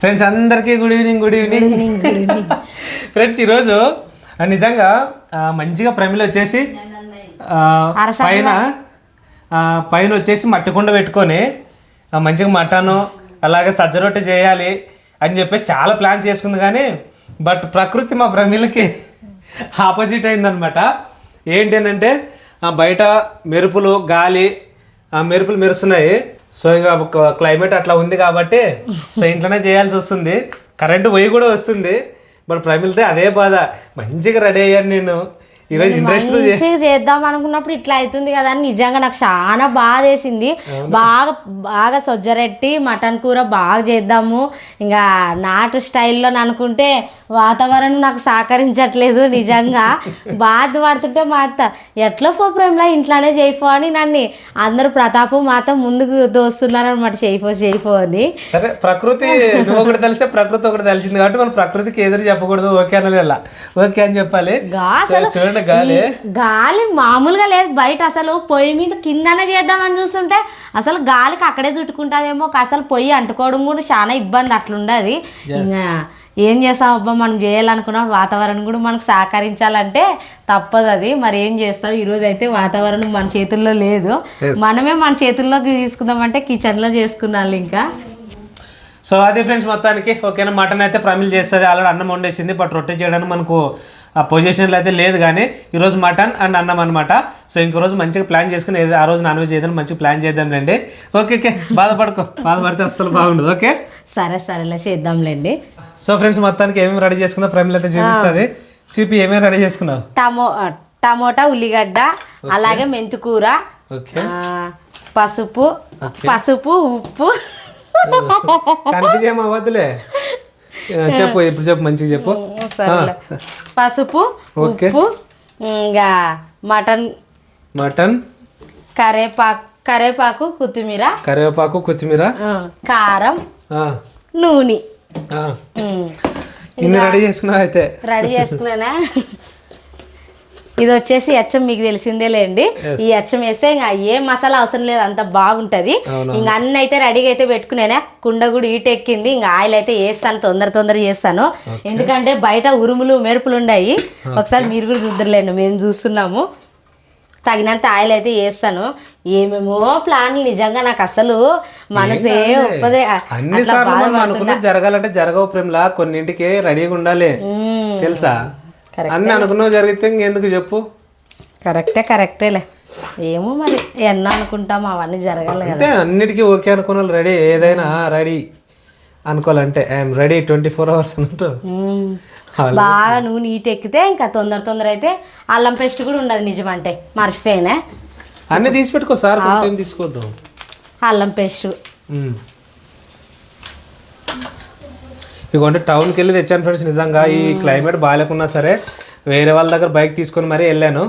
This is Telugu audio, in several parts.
ఫ్రెండ్స్ అందరికీ good evening good evening friends ఈరోజు నిజంగా మంచిగా ప్రమిళ వచ్చేసి పైన పైన వచ్చేసి మట్టి కుండ పెట్టుకొని మంచిగా మటను అలాగే సజ్జ రొట్టె చేయాలి అని చెప్పేసి చాలా ప్లాన్స్ చేసుకుంది కానీ బట్ ప్రకృతి మా ప్రమిళకి ఆపోజిట్ అయిందనమాట ఏంటి అని అంటే బయట మెరుపులు గాలి మెరుపులు మెరుస్తున్నాయి. సో ఇక ఒక క్లైమేట్ అట్లా ఉంది కాబట్టి సో ఇంట్లోనే చేయాల్సి వస్తుంది. కరెంటు పోయి కూడా వస్తుంది. బట్ ప్రమిల్తే అదే బాధ. మంచిగా రెడీ అయ్యాను నేను. ఈరోజు ఇంట్రెస్ట్ మంచిగా చేద్దాం అనుకున్నప్పుడు ఇట్లా అవుతుంది కదా అని నిజంగా నాకు చాలా బాధ వేసింది. బాగా బాగా సొజ్జరెట్టి మటన్ కూర బాగా చేద్దాము. ఇంకా నాటు స్టైల్లో అనుకుంటే వాతావరణం నాకు సహకరించట్లేదు నిజంగా. బాధపడుతుంటే మా అత్త ఎట్లా పో ప్రేమలా ఇంట్లోనే చేయిపో అని నన్ను. అందరూ ప్రతాపం మాత్రం ముందుకు దోస్తున్నారు అనమాట చేయిపో చేయిపో అని. సరే ప్రకృతి నువ్వు ఒకటి తెలిసే ప్రకృతి ఒకటి తెలిసింది కాబట్టి మనం ప్రకృతికి ఎదురు చెప్పకూడదు. ఓకే అనలేలా ఓకే అని చెప్పాలి. గా గాలి? గాలి మామూలుగా లేదు. బయట అసలు పొయ్యి మీద కిందనే చేద్దామని చూస్తుంటే అసలు గాలికి అక్కడే చుట్టుకుంటుందేమో. అసలు పొయ్యి అంటుకోవడం కూడా చాలా ఇబ్బంది అట్లుండదు. ఇంకా ఏం చేస్తాం? అబ్బా మనం చేయాలనుకున్నప్పుడు వాతావరణం కూడా మనకు సహకరించాలంటే తప్పదు అది. మరి ఏం చేస్తాం ఈరోజు అయితే వాతావరణం మన చేతుల్లో లేదు. మనమే మన చేతుల్లోకి తీసుకుందామంటే కిచెన్లో చేసుకున్నాను ఇంకా. సో అది ఫ్రెండ్స్ మొత్తానికి ఓకేనా? మటన్ అయితే ప్రమిల్ చేస్తుంది. ఆల్రెడీ అన్నం వండేసింది. బట్ రొట్టె చేయడానికి మనకు ఆ పొజిషన్లో అయితే లేదు కానీ ఈరోజు మటన్ అండ్ అన్నం అనమాట సో ఇంకో రోజు మంచిగా ప్లాన్ చేసుకుని ఏదో ఆ రోజు నాన్ వెజ్ ఏదైనా మంచిగా ప్లాన్ చేద్దాం రండి. ఓకే ఓకే బాధపడుకో. బాధపడితే అస్సలు బాగుండదు. ఓకే సరే సరేలే చేద్దాంలేండి. సో ఫ్రెండ్స్ మొత్తానికి ఏమేమి రెడీ చేసుకుందాం ప్రమిల్ అయితే చూపిస్తుంది. చూపి ఏమేమి రెడీ చేసుకున్నావు? టమో టమోటా ఉల్లిగడ్డ అలాగే మెంతికూర పసుపు పసుపు ఉప్పు. చెప్పు ఇప్పుడు చెప్పు మంచిగా చెప్పు. సరేలే. పసుపు ఓకే. ఉప్పు ఇంకా మటన్ మటన్ కరేపాకు కరేపాకు కొత్తిమీర. కరివేపాకు కొత్తిమీర. ఆ, కారం ఆ, నూనె. ఆ. ఉమ్. ఇన్ని రెడీ చేసుకున్నావు అయితే రెడీ చేసుకున్నానా? ఇది వచ్చేసి అచ్చం మీకు తెలిసిందే లేండి ఈ అచ్చం వేస్తే ఇంకా ఏ మసాలా అవసరం లేదు అంత బాగుంటది. ఇంకా అన్ని అయితే రెడీగా అయితే పెట్టుకునేనా? కుండ కూడా ఈట ఎక్కింది. ఇంకా ఆయిల్ అయితే వేస్తాను తొందర తొందర చేస్తాను. ఎందుకంటే బయట ఉరుములు మెరుపులు ఉన్నాయి. ఒకసారి మీరు కూడా చూద్దరులేండి మేము చూస్తున్నాము. తగినంత ఆయిల్ అయితే వేస్తాను. ఏమేమో ప్లాన్లు నిజంగా నాకు అసలు మనసే ఒప్పదే. అన్ని సార్లు జరగాలంటే జరగవు ప్రేమలా కొన్నింటికి రెడీగా ఉండాలి. తెలుసా? అన్ని అనుకున్నావు జరిగితే ఇంకెందుకు చెప్పు? కరెక్టే కరెక్టేలే ఏమో మరి ఎన్నో అనుకుంటాం అవన్నీ జరగాలి అంటే అన్నిటికీ ఓకే అనుకున్న వాళ్ళు రెడీ. ఏదైనా ready అనుకోవాలంటే I'm ready twenty four hours అన్నట్టు. బాగా నూనె ఈట ఎక్కితే ఇంకా తొందర తొందర అయితే అల్లం పేస్ట్ కూడా ఉండదు నిజమంటే మర్చిపోయినా? అన్ని తీసి పెట్టుకో సార్ కొంచెం తీసుకోవద్దు. అల్లం పేస్ట్. ఇగోంటే టౌన్కి వెళ్ళి తెచ్చాను ఫ్రెండ్స్ నిజంగా ఈ క్లైమేట్ బాగాలేకున్నా సరే వేరే వాళ్ళ దగ్గర బైక్ తీసుకొని మరీ వెళ్ళాను.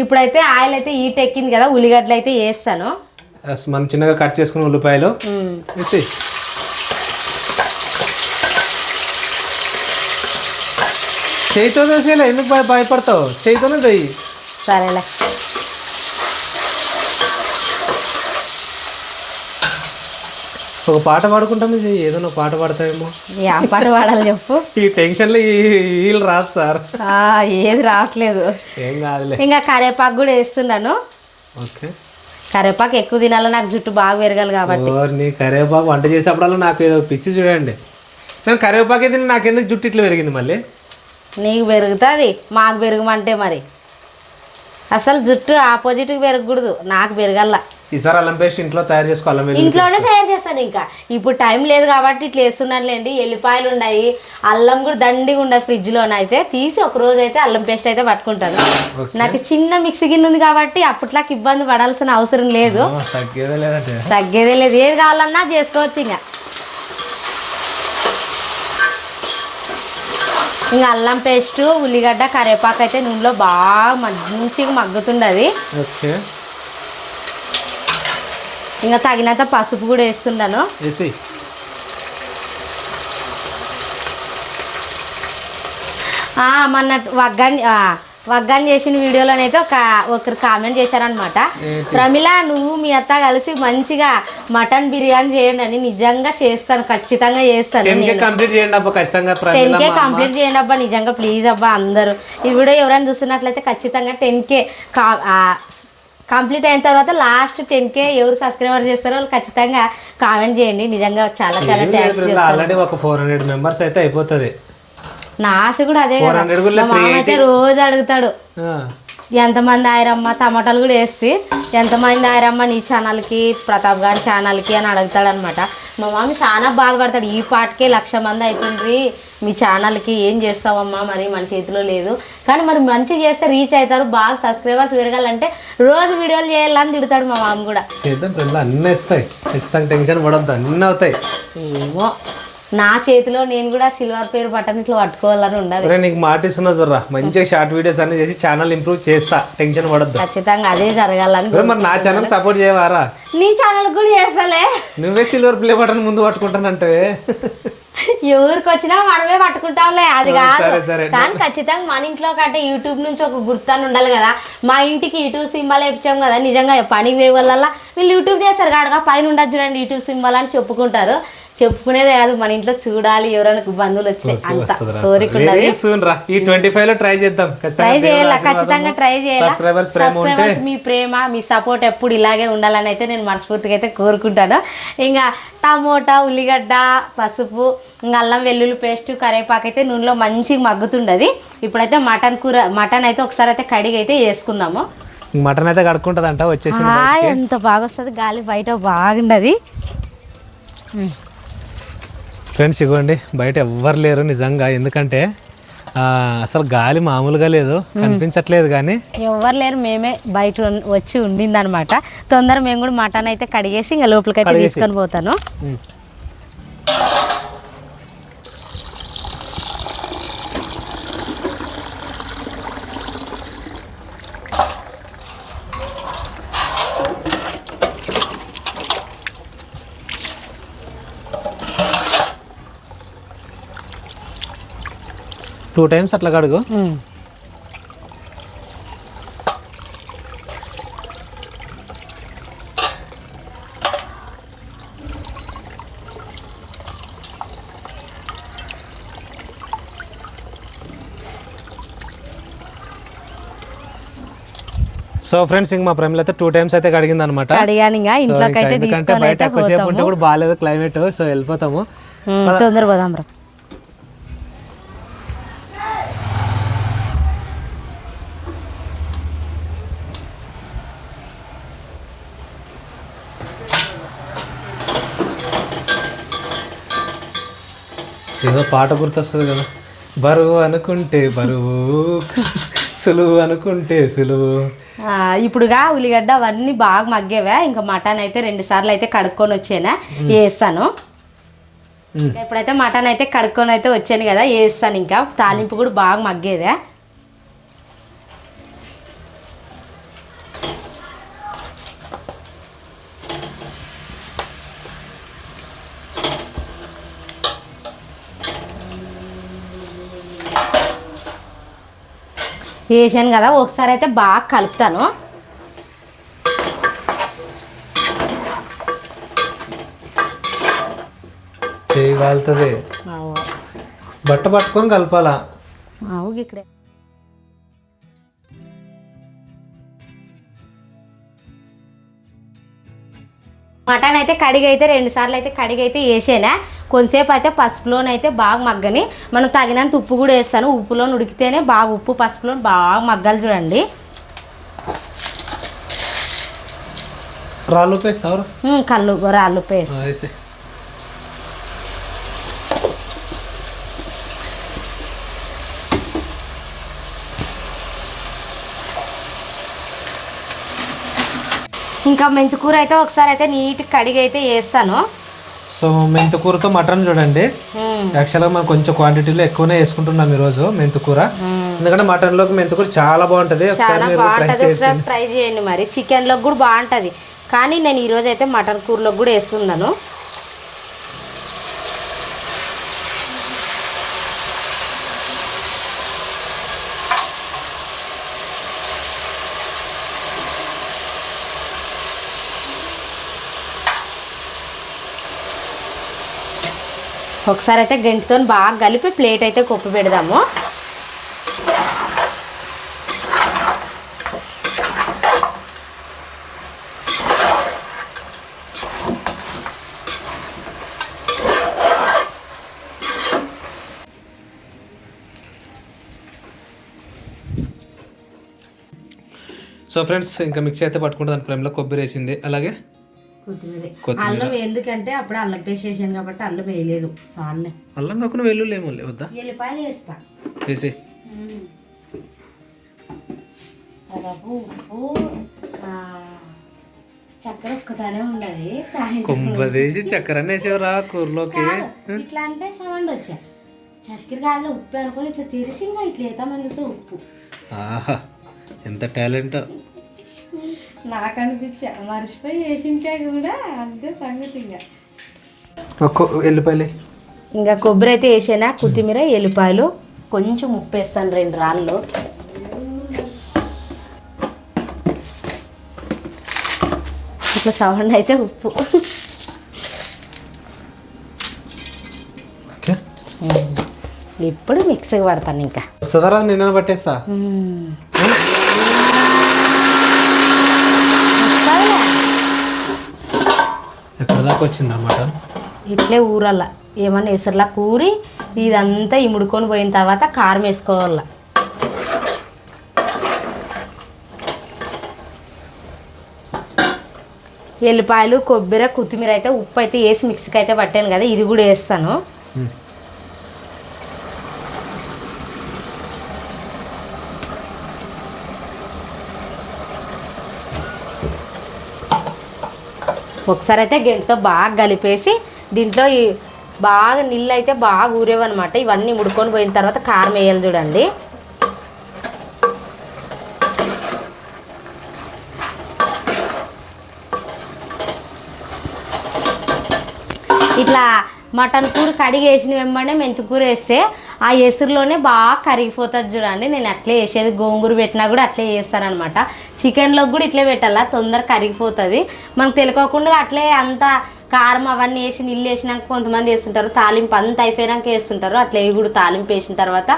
ఇప్పుడైతే ఆయిల్ అయితే ఈట ఎక్కింది కదా ఉల్లిగడ్డలు అయితే వేస్తాను. మనం చిన్నగా కట్ చేసుకున్న ఉల్లిపాయలు. చేయితో దోసేలా ఎందుకు భయ భయపడతావు? చేయితోనే దొయ్యి సరేలే. ఒక పాట పాడుకుంటాం ఇది. ఏదైనా పాట పాడతామేమో ఏ పాట పాడాలి చెప్పు. ఈ టెన్షన్లో ఈ వీళ్ళు రాదు సార్. ఆ, ఏది రావట్లేదు. ఏం కాదులే. ఇంకా కరేపాకు కూడా వేస్తున్నాను. ఓకే. కరేపాకు ఎక్కువ తినాలి నాకు జుట్టు బాగా పెరగాలి కాబట్టి. నీ కరివేపాకు వంట చేసేప్పుడల్లా నాకు ఏదో పిచ్చి చూడండి. నేను కరివేపాకు తిని నాకు ఎందుకు జుట్టు ఇట్లా పెరిగింది మళ్ళీ? నీకు పెరుగుతుంది మాకు పెరగమంటే మరి. అసలు జుట్టు ఆపోజిట్కి పెరగకూడదు నాకు పెరగల్లా. ఈసారి అల్లం పేస్ట్ ఇంట్లో తయారు చేసుకో అల్లం వెల్లుల్లి ఇంట్లోనే తయారు చేస్తాను ఇంకా. ఇప్పుడు టైం లేదు కాబట్టి ఇట్లా వేస్తున్నానులేండి ఎల్లిపాయలు ఉన్నాయి. అల్లం కూడా దండిగా ఉండదు ఫ్రిడ్జ్లోనే అయితే తీసి ఒక రోజు అయితే అల్లం పేస్ట్ అయితే పట్టుకుంటాను. నాకు చిన్న మిక్సీ గిన్నె ఉంది కాబట్టి అప్పట్లాకి ఇబ్బంది పడాల్సిన అవసరం లేదు. తగ్గేదే లేదంటే. తగ్గేదే లేదు. ఏది కావాలన్నా చేసుకోవచ్చు ఇంకా. ఇంకా అల్లం పేస్ట్ ఉల్లిగడ్డ కరివేపాకు అయితే నూనెలో బాగా మంచిగా మగ్గుతుండదు. ఓకే. ఇంకా తగినంత పసుపు కూడా వేస్తున్నాను వేసి మొన్న వగ్గని వగ్గాన్ చేసిన వీడియోలోనైతే ఒక ఒకరు కామెంట్ చేశారనమాట? ప్రమిళ నువ్వు మీ అత్త కలిసి మంచిగా మటన్ బిర్యానీ చేయండి అని నిజంగా చేస్తాను ఖచ్చితంగా చేస్తాను టెన్ కే. కంప్లీట్ చేయండి అబ్బా ఖచ్చితంగా టెన్ ప్రమీల కే మా అమ్మ. కంప్లీట్ చేయండి అబ్బా నిజంగా ప్లీజ్ అబ్బా అందరూ ఈ వీడియో ఎవరైనా చూస్తున్నట్లయితే ఖచ్చితంగా టెన్ కే కంప్లీట్ అయిన తర్వాత లాస్ట్ టెన్ కే ఎవరు సబ్స్క్రైబర్ చేస్తారో వాళ్ళు ఖచ్చితంగా కామెంట్ చేయండి. నిజంగా చాలా చాలా థ్యాంక్స్ ఆల్రెడీ ఒక ఫోర్ హండ్రెడ్ మెంబర్స్ అయితే అయిపోతుంది. నా ఆశ కూడా అదే కదా. 400 కూడా మా మామ అయితే రోజు అడుగుతాడు. ఎంతమంది ఆయరమ్మ టమాటాలు కూడా వేసి ఎంతమంది ఆయరమ్మ నీ ఛానల్కి ప్రతాప్ గారి ఛానల్కి అని అడుగుతాడు అనమాట మా మామ చాలా బాధపడతాడు. ఈ పాటకే లక్ష మంది అవుతుంది మీ ఛానల్కి ఏం చేస్తావమ్మా? మరి మన చేతిలో లేదు. కానీ మరి మంచిగా చేస్తే రీచ్ అవుతారు. బాగా సబ్స్క్రైబర్స్ పెరగాలంటే రోజు వీడియోలు చేయాలని తిడతాడు మా మామ కూడా. చేద్దాం అన్నీ ఇస్తాయి ఖచ్చితంగా టెన్షన్ పడొద్దు. అన్నీ అవుతాయి. ఏమో. నా చేతిలో నేను కూడా సిల్వర్ పేరు బటన్ ఇట్లా పట్టుకోవాలని ఉండదు నీకు మాట ఇస్తున్నా జర్రా. మంచిగా షార్ట్ వీడియోస్ అన్ని చేసి ఛానల్ ఇంప్రూవ్ చేస్తా. టెన్షన్ పడొద్దు. ఖచ్చితంగా అదే జరగాలని మరి నా ఛానల్ సపోర్ట్ చేయవారా? నీ ఛానల్ కూడా చేస్తలే. నువ్వే సిల్వర్ ప్లే బటన్ ముందు పట్టుకుంటానంటే ఎవరికి వచ్చినా మనమే పట్టుకుంటాంలే అది కాదు. కానీ ఖచ్చితంగా మన ఇంట్లో కంటే యూట్యూబ్ నుంచి ఒక గుర్తాన్ని ఉండాలి కదా. మా ఇంటికి యూట్యూబ్ సింబల్ వేపించాం కదా నిజంగా పనికి పోయే వల్ల వీళ్ళు యూట్యూబ్ చేస్తారు కాడుగా పైన ఉండదు చూడండి యూట్యూబ్ సింబల్ అని చెప్పుకుంటారు. చెప్పుకునేదే కాదు మన ఇంట్లో చూడాలి ఎవరైనా బంధువులు వచ్చాయి అంత కోరిక ఈ ట్వంటీ ఫైవ్లో ట్రై చేద్దాం. ట్రై చేయాలి? ఖచ్చితంగా ట్రై చేయాలి? మీ ప్రేమ మీ సపోర్ట్ ఎప్పుడు ఇలాగే ఉండాలని అయితే నేను మనస్ఫూర్తిగా అయితే కోరుకుంటాను. ఇంకా టమోటా ఉల్లిగడ్డ పసుపు ఇంకా అల్లం వెల్లుల్లి పేస్ట్ కరివేపాకు అయితే నూనెలో మంచిగా మగ్గుతుండదు. ఇప్పుడైతే మటన్ కూర మటన్ అయితే ఒకసారి అయితే కడిగి అయితే వేసుకుందాము. మటన్ అయితే కడుక్కుంటదంట వచ్చేసి ఆ, ఎంత బాగా వస్తుంది గాలి బయట బాగుండదు. ఫ్రెండ్స్ ఇగోండి బయట ఎవ్వరు లేరు నిజంగా. ఎందుకంటే ఆ, అసలు గాలి మామూలుగా లేదు కనిపించట్లేదు కానీ. ఎవరు లేరు మేమే బయట వచ్చి ఉండిందనమాట తొందర మేము కూడా మటన్ అయితే కడిగేసి ఇంకా లోపలికైతే కడిగేసి. తీసుకొని పోతాను. టూ టైమ్స్ అట్లా కడుగు. సో ఫ్రెండ్స్ ఇంక మా ప్రేమలో అయితే టూ టైమ్స్ అయితే కడిగింది అనమాట ఎందుకంటే బయట ఎక్కువసేపు ఉంటే కూడా బాగాలేదు క్లైమేట్ సో వెళ్ళిపోతాము. ఉమ్, తొందర పోదాం ఏదో పాట గుర్తొస్తుంది కదా. బరువు అనుకుంటే బరువు సులువు అనుకుంటే సులువు. ఆ, ఇప్పుడుగా ఉల్లిగడ్డ అవన్నీ బాగా మగ్గేవా? ఇంకా మటన్ అయితే రెండు సార్లు అయితే కడుక్కొని వచ్చానా? వేస్తాను. ఎప్పుడైతే మటన్ అయితే కడుక్కొని అయితే వచ్చాను కదా వేస్తాను ఇంకా. తాలింపు కూడా బాగా మగ్గేదా? వేసాను కదా ఒకసారి అయితే బాగా కలుపుతాను. చేయగలుగుతుంది బట్ట పట్టుకొని కలపాలా? ఇక్కడే. మటన్ అయితే కడిగి అయితే రెండు సార్లు అయితే కడిగి అయితే వేసేనా? కొంతసేపు అయితే పసుపులోనైతే బాగా మగ్గని. మనం తగినంత ఉప్పు కూడా వేస్తాను. ఉప్పులో ఉడికితేనే బాగా ఉప్పు పసుపులో బాగా మగ్గాలి చూడండి. రాళ్ళు కళ్ళు రాళ్ళు పేస్ట్ ఇంకా మెంతికూర అయితే ఒకసారి అయితే నీట్గా కడిగి అయితే వేస్తాను. సో మెంతికూరతో మటన్ చూడండి. యాక్చువల్గా మనం కొంచెం క్వాంటిటీలో ఎక్కువనే వేసుకుంటున్నాం ఈరోజు మెంతికూర. ఎందుకంటే మటన్లోకి మెంతికూర చాలా బాగుంటుంది. ఒకసారి మీరు ట్రై చేయండి మరి. చికెన్లో కూడా బాగుంటుంది. కానీ నేను ఈరోజు అయితే మటన్ కూరలో కూడా వేస్తున్నాను. ఒకసారి అయితే గంటితో బాగా కలిపి ప్లేట్ అయితే కొప్పి పెడదాము. సో ఫ్రెండ్స్ ఇంకా మిక్సీ అయితే పట్టుకుంటే దాని ప్రేమలో కొబ్బరి వేసింది. అలాగే కొత్తిమీర. అల్లం ఎందుకంటే అప్పుడు అల్లం పేస్ట్ వేసాను కాబట్టి అల్లం వేయలేదు సార్లే అల్లం కాకుండా వెల్లుల్లి ఏమో వద్దా? ఎల్లిపాయలు వేస్తా. వేసి. ఉప్పు చక్కెర ఒక్కదానే ఉండదు కుంభదేసి చక్కెర వేసేవరా కూరలోకి? కాదు, ఇట్లా అంటే సౌండ్ వచ్చా. చక్కెర కాదులో ఉప్పు అనుకొని ఇట్లా తెరిసి ఇంకా ఇట్లా వేద్దామని చూస్తే ఉప్పు. ఆహా ఎంత టాలెంట్. నాకు అనిపించా మర్చిపోయి వేసింటే కూడా అంతే సంగతి ఇంకా. ఇంకా కొబ్బరి అయితే వేసానా కొత్తిమీర ఎల్లిపాయలు కొంచెం ఉప్పు వేస్తాను రెండు రాళ్ళు. ఇట్లా సౌండ్ అయితే ఉప్పు. ఓకే. ఇప్పుడు మిక్సీకి పడతాను ఇంకా. వస్తుందా నిన్న పట్టేస్తా. దాకా వచ్చింది అన్నమాట ఇట్లే ఊరల్ల. ఏమన్నా ఎసరులా కూరి ఇదంతా ఇముడుకొని పోయిన తర్వాత కారం వేసుకోవాల ఎల్లిపాయలు కొబ్బరి కొత్తిమీర అయితే ఉప్పు అయితే వేసి మిక్సీకి అయితే పట్టాను కదా ఇది కూడా వేస్తాను. ఒకసారి అయితే గెంటుతో బాగా కలిపేసి దీంట్లో ఈ బాగా నీళ్ళు అయితే బాగా ఊరేవన్నమాట. ఇవన్నీ ముడుకొని పోయిన తర్వాత కారం వేయాలి చూడండి. ఇట్లా మటన్ కూర కడిగి వేసిన వెంబడే మెంతి కూర వేస్తే ఆ ఎసురులోనే బాగా కరిగిపోతుంది చూడండి. నేను అట్లే వేసేది గోంగూర పెట్టినా కూడా అట్లే చేస్తానమాట చికెన్లోకి కూడా ఇట్లే పెట్టాలా? తొందర కరిగిపోతుంది. మనకు తెలియకుండా అట్లే అంత కారం అవన్నీ వేసి నీళ్ళు వేసినాక కొంతమంది వేస్తుంటారు. తాలింపు అంత అయిపోయినాక వేస్తుంటారు. అట్లా కూడా తాలింపు వేసిన తర్వాత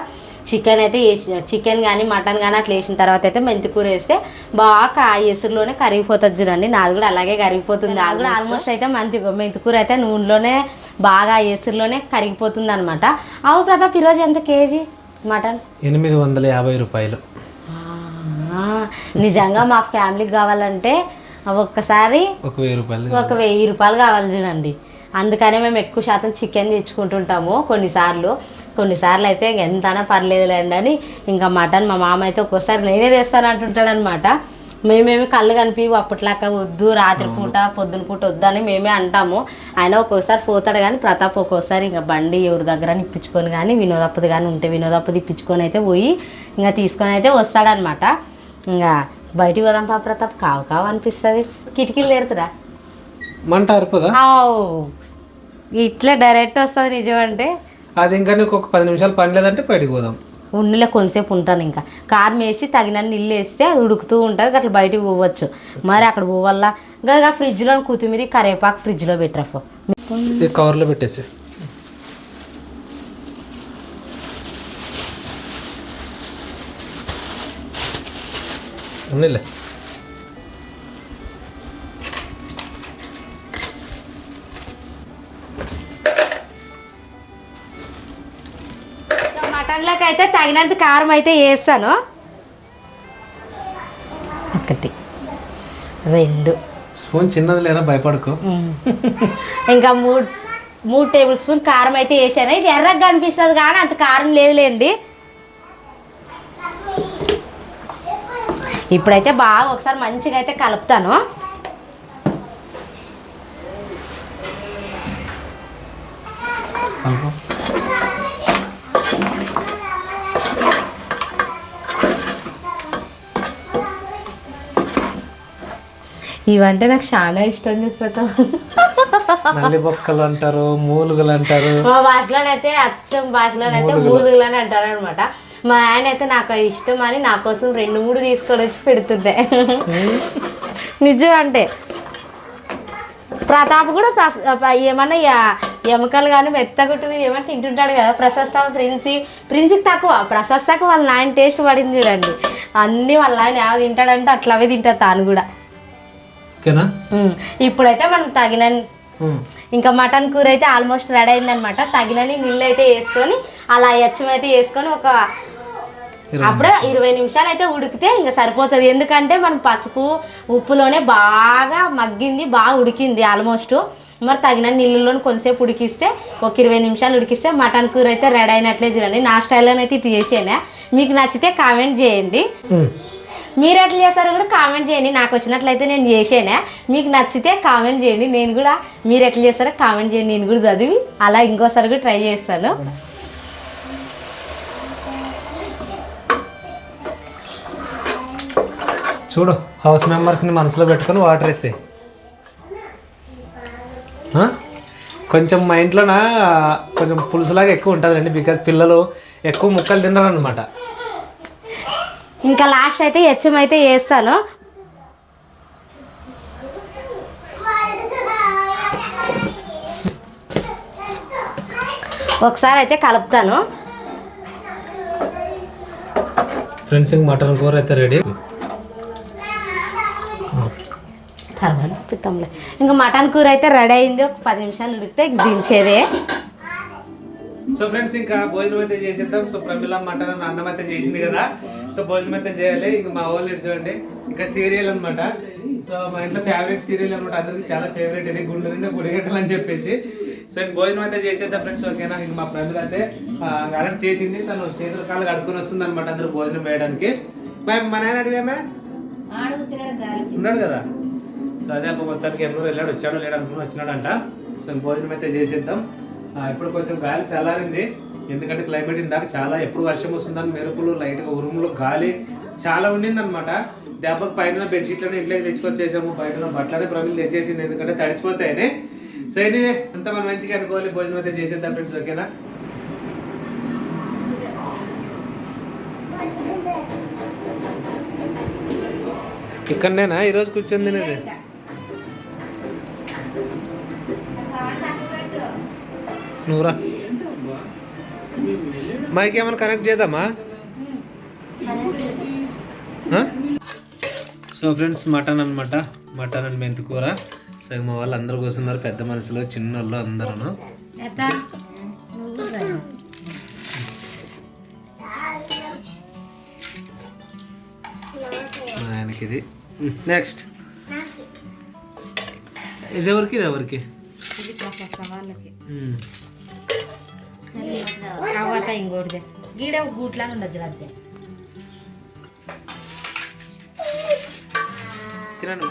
చికెన్ అయితే వేసి చికెన్ కానీ మటన్ కానీ అట్లా వేసిన తర్వాత అయితే మెంతి కూర వేస్తే బాగా ఆ ఎసురులోనే కరిగిపోతుంది చూడండి. నాది కూడా అలాగే కరిగిపోతుంది అది కూడా ఆల్మోస్ట్ అయితే మంచి మెంతి కూర అయితే నూనెలోనే బాగా ఆ ఎసురులోనే కరిగిపోతుంది అనమాట అవు ప్రతాప్ ఈరోజు ఎంత కేజీ మటన్? ఎనిమిది వందల యాభై రూపాయలు. నిజంగా మా ఫ్యామిలీకి కావాలంటే ఒక్కసారి ఒక వెయ్యి రూపాయలు ఒక వెయ్యి రూపాయలు కావాలి చూడండి. అందుకనే మేము ఎక్కువ శాతం చికెన్ తెచ్చుకుంటుంటాము కొన్నిసార్లు. కొన్నిసార్లు అయితే ఎంతైనా పర్లేదులేండి అని ఇంకా మటన్ మా మామ అయితే ఒక్కోసారి నేనే తెస్తాను అంటుంటాడు అనమాట మేమేమి కళ్ళు కనిపివు అప్పట్లాక వద్దు రాత్రి పూట పొద్దున పూట వద్దు అని మేమే అంటాము. ఆయన ఒక్కోసారి పోతాడు కానీ ప్రతాప్ ఒక్కోసారి ఇంకా బండి ఎవరి దగ్గర ఇప్పించుకొని కానీ వినోదప్పది కానీ ఉంటే వినోదప్పది ఇప్పించుకొని అయితే పోయి ఇంకా తీసుకొని అయితే వస్తాడనమాట ఇంకా బయటికి పోదాం పా ప్రతాప్ కావు కావు అనిపిస్తుంది. కిటికీలు తెరుతురా? మంట. ఇట్లా డైరెక్ట్ వస్తుంది నిజం అంటే అది ఇంకా నీకు ఒక పది నిమిషాలు పని లేదంటే బయటికి పోదాం. ఉన్నిలో కొంతసేపు ఉంటాను ఇంకా. కారం వేసి తగినన్ని నీళ్ళు వేస్తే అది ఉడుకుతూ ఉంటుంది అట్లా బయటకు పోవచ్చు. మరి అక్కడ పోవాలా ఇంకా ఫ్రిడ్జ్లో కొత్తిమీర కరివేపాకు ఫ్రిడ్జ్లో పెట్టరఫో కవర్లో పెట్టేసి. ఉన్నిలే. అయితే తగినంత కారం అయితే వేస్తాను. ఒకటి. రెండు. స్పూన్ చిన్నది లేరా భయపడకు. ఇంకా మూడు మూడు టేబుల్ స్పూన్ కారం అయితే వేసాను. ఇది ఎర్రగా అనిపిస్తుంది కానీ అంత కారం లేదులేండి. ఇప్పుడైతే బాగా ఒకసారి మంచిగా అయితే కలుపుతాను. ఇవంటే నాకు చాలా ఇష్టం నల్లి బొక్కలు అంటారు మూలుగలు అంటారు. మా భాషలోనైతే అచ్చం భాషలోనైతే మూదుగులని అంటారు అనమాట మా ఆయన అయితే నాకు ఇష్టం అని నా కోసం రెండు మూడు తీసుకొని వచ్చి పెడుతుండే. నిజం అంటే ప్రతాప్ కూడా ప్రస్- ఏమన్నా ఎముకలు కానీ మెత్తగుట్టు ఏమైనా తింటుంటాడు కదా ప్రశస్త ప్రిన్సి ప్రిన్సికి తక్కువ ప్రశస్తకు వాళ్ళ నాయన టేస్ట్ పడింది చూడండి. అన్నీ వాళ్ళ నాయన తింటాడంటే అట్లావే తింటాడు తాను కూడా. ఓకేనా? ఇప్పుడైతే మనం తగిన. ఇంకా మటన్ కూర అయితే ఆల్మోస్ట్ రెడీ అయిందనమాట తగినని నీళ్ళు అయితే వేసుకొని అలా అచ్చం అయితే వేసుకొని ఒక అప్పుడే ఇరవై నిమిషాలు అయితే ఉడికితే ఇంకా సరిపోతుంది. ఎందుకంటే మనం పసుపు ఉప్పులోనే బాగా మగ్గింది బాగా ఉడికింది ఆల్మోస్ట్. మరి తగిన నీళ్ళలో కొంచెంసేపు ఉడికిస్తే ఒక ఇరవై నిమిషాలు ఉడికిస్తే మటన్ కూర అయితే రెడీ అయినట్లే చూడండి. నా స్టైల్లోనైతే ఇటు చేసేనా. మీకు నచ్చితే కామెంట్ చేయండి. మీరు ఎట్లా చేస్తారో కూడా కామెంట్ చేయండి. నాకు వచ్చినట్లయితే నేను చేసేనా. మీకు నచ్చితే కామెంట్ చేయండి. నేను కూడా మీరు ఎట్లా చేస్తారో కామెంట్ చేయండి. నేను కూడా చదివి అలా ఇంకోసారి కూడా ట్రై చేస్తాను. చూడు హౌస్ మెంబర్స్ని మనసులో పెట్టుకొని వాటర్ వేసే కొంచెం మా ఇంట్లోన కొంచెం పులుసులాగా ఎక్కువ ఉంటుందండి బికాజ్ పిల్లలు ఎక్కువ ముక్కలు తినరు అనమాట ఇంకా లాస్ట్ అయితే హెచ్చం అయితే వేస్తాను ఒకసారి అయితే కలుపుతాను. ఫ్రెండ్స్ ఇంక మటన్ కూర అయితే రెడీ. తర్వాత చూపిస్తాంలే ఇంకా మటన్ కూర అయితే రెడీ అయింది. ఒక పది నిమిషాలు ఉడికితే దించేదే. సో ఫ్రెండ్స్ ఇంకా భోజనం అయితే చేసేద్దాం. సో ప్రమిళ మటన్ అన్న అయితే చేసింది కదా. సో భోజనం అయితే చేయాలి. ఇంకా మా వాళ్ళు చూడండి. ఇంకా సీరియల్ అన్నమాట. సో మా ఇంట్లో ఫేవరెట్ సీరియల్ అనమాట అందరికి చాలా ఫేవరెట్ ఇది గుండె నిండా గుడిగట్టలు అని చెప్పేసి. సో ఇంక భోజనం అయితే చేసేద్దాం ఫ్రెండ్స్ ఓకేనా ఇంక మా ప్రమిళ అయితే అలర్ట్ చేసింది. తను చేతుల కాళ్ళు కడుక్కొని వస్తుంది అనమాట అందరూ భోజనం వేయడానికి. మా నాయన అడిగామే ఉన్నాడు కదా? సో అదే అప్పుడు మొత్తానికి ఎవరు వెళ్ళాడు వచ్చాడో లేడు అనుకుని వచ్చినాడంట. సో భోజనం అయితే చేసేద్దాం. ఇప్పుడు కొంచెం గాలి చల్లారింది. ఎందుకంటే క్లైమేట్ ఇందాక చాలా ఎప్పుడు వర్షం వస్తుందని మెరుపులు లైట్గా ఉరుములు గాలి చాలా ఉండింది అనమాట దెబ్బకు పైన బెడ్షీట్లను ఇంట్లోకి తెచ్చుకొచ్చేసాము. బయట బట్టలనే ప్రమిలు తెచ్చేసింది. ఎందుకంటే తడిచిపోతాయని సో ఎనీవే అంత మనం మంచిగా అనుకోవాలి. భోజనం అయితే చేసేద్దాం ఫ్రెండ్స్ ఓకేనా ఇక్కడనేనా? ఈరోజు కూర్చొని తినేది? నువ్వురా మైక్ ఏమైనా కనెక్ట్ చేద్దామా? సో ఫ్రెండ్స్ మటన్ అన్నమాట. మటన్ అండ్ మెంతి కూర సో మా వాళ్ళు అందరు కూర్చున్నారు పెద్ద మనుషులు చిన్న వాళ్ళు అందరూ ఆయనకి ఇది నెక్స్ట్ ఇది ఎవరికి? ఇది ఎవరికి. తర్వాత ఇంకోటిదే. గీడ గూట్లానే ఉండొచ్చు అంతే తినండి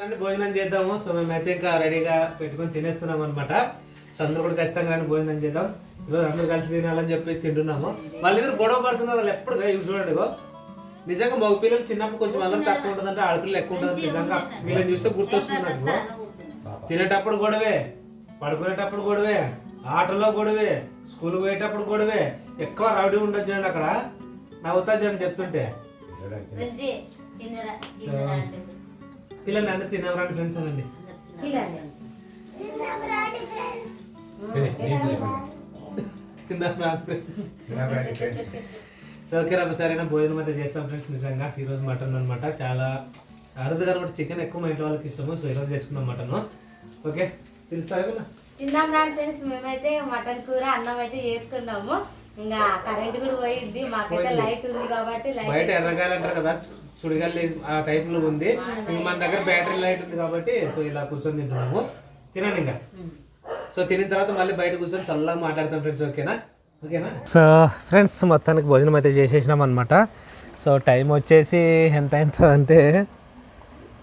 రండి భోజనం చేద్దాము. సో మేమైతే ఇంకా రెడీగా పెట్టుకొని తినేస్తున్నాం అనమాట సో అందరూ కూడా ఖచ్చితంగా రండి భోజనం చేద్దాం. ఈరోజు అందరూ కలిసి తినాలని చెప్పేసి తింటున్నాము. వాళ్ళిద్దరు గొడవ పడుతున్నారు వాళ్ళు ఎప్పుడు ఇవి చూడండి. నిజంగా మగ పిల్లలు చిన్నప్పుడు కొంచెం అల్లం తక్కువ ఉంటుందంటే ఆడపిల్లలు ఎక్కువ ఉంటుంది నిజంగా వీళ్ళని చూస్తే గుర్తొస్తుంది నాకు. తినేటప్పుడు గొడవే పడుకునేటప్పుడు గొడవే ఆటలో గొడవే స్కూల్ పోయేటప్పుడు గొడవే ఎక్కువ రౌడీ ఉండొచ్చు అక్కడ. నవ్వుతా చూడండి చెప్తుంటే. పిల్లల్ని అందరూ తినవరండి ఫ్రెండ్స్ అనండి? సో ఓకే సరైన భోజనం అయితే చేస్తాం ఫ్రెండ్స్ నిజంగా. ఈరోజు మటన్ అనమాట చాలా అరుదుగా అనమాట చికెన్ ఎక్కువ మా ఇంట్లో వాళ్ళకి ఇష్టము సో ఈరోజు చేసుకున్నాం మటన్. ఓకే తెలుసా కదా తిందాం రాండి ఫ్రెండ్స్ మేమైతే మటన్ కూర అన్నం అయితే చేసుకున్నాము ఇంకా కరెంట్ కూడా పోయిద్ది మాకైతే పోయింది. లైట్ ఉంది కాబట్టి బయట లైట్ ఎర్రగాయలు అంటారు కదా సుడిగాలి ఆ టైప్లో ఉంది. మన దగ్గర బ్యాటరీ లైట్ ఉంది కాబట్టి సో ఇలా కూర్చొని తింటున్నాము. తినండి ఇంకా. సో తినిన తర్వాత మళ్ళీ బయట కూర్చొని చల్లగా మాట్లాడతాం ఫ్రెండ్స్ ఓకేనా? ఓకేనా? సో ఫ్రెండ్స్ మొత్తానికి భోజనం అయితే చేసేసినాం అనమాట సో టైం వచ్చేసి ఎంత ఎంత అంటే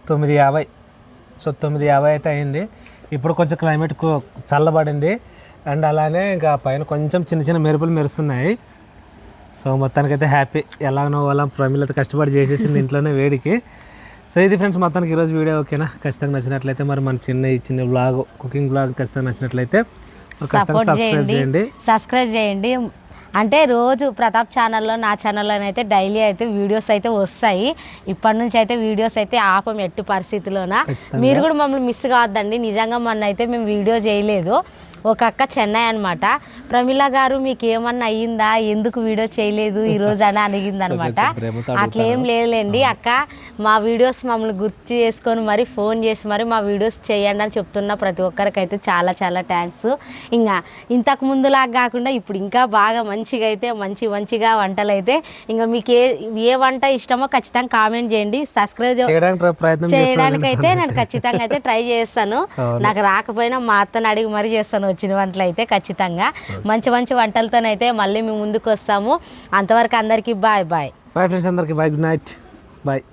తొమ్మిది యాభై. సో తొమ్మిది యాభై అయితే అయింది. ఇప్పుడు కొంచెం క్లైమేట్ చల్లబడింది. అండ్ అలానే ఇంకా పైన కొంచెం చిన్న చిన్న మెరుపులు మెరుస్తున్నాయి. సో మొత్తానికైతే హ్యాపీ. ఎలాగనో వాళ్ళ ప్రమిలత కష్టపడి చేసేసింది ఇంట్లోనే వేడికి. సో ఇది ఫ్రెండ్స్ మొత్తానికి ఈరోజు వీడియో ఓకేనా? ఖచ్చితంగా నచ్చినట్లయితే మరి మన చిన్న ఈ చిన్న బ్లాగ్ కుకింగ్ బ్లాగ్ ఖచ్చితంగా నచ్చినట్లయితే ఖచ్చితంగా సబ్స్క్రైబ్ చేయండి. చేయండి. సబ్స్క్రైబ్ చేయండి. అంటే రోజు ప్రతాప్ ఛానల్లో నా ఛానల్లో అయితే డైలీ అయితే వీడియోస్ అయితే వస్తాయి. ఇప్పటి నుంచి అయితే వీడియోస్ అయితే ఆపం ఎట్టి పరిస్థితిలోన. మీరు కూడా మమ్మల్ని మిస్ కావద్దండి. నిజంగా మొన్న అయితే మేము వీడియో చేయలేదు. ఒక అక్క చెన్నై అనమాట ప్రమిళ గారు మీకు ఏమన్నా అయ్యిందా? ఎందుకు వీడియో చేయలేదు ఈ రోజు అని అడిగింది అనమాట అట్లా ఏం లేదులేండి అక్క. మా వీడియోస్ మమ్మల్ని గుర్తు చేసుకొని మరి ఫోన్ చేసి మరి మా వీడియోస్ చేయండి అని చెప్తున్న ప్రతి ఒక్కరికి అయితే చాలా చాలా థ్యాంక్స్. ఇంకా ఇంతకు ముందులాగా కాకుండా ఇప్పుడు ఇంకా బాగా మంచిగా అయితే మంచి మంచిగా వంటలు అయితే ఇంకా మీకు ఏ ఏ వంట ఇష్టమో ఖచ్చితంగా కామెంట్ చేయండి. సబ్స్క్రైబ్ చేయడానికి అయితే నేను ఖచ్చితంగా అయితే ట్రై చేస్తాను. నాకు రాకపోయినా మా అత్తని అడిగి మరీ చేస్తాను. వచ్చిన వంటలు అయితే ఖచ్చితంగా. మంచి మంచి వంటలతోనైతే మళ్ళీ మేము ముందుకు వస్తాము అంతవరకు అందరికీ బాయ్ బాయ్. బాయ్ ఫ్రెండ్స్ అందరికి బాయ్ గుడ్ నైట్ బాయ్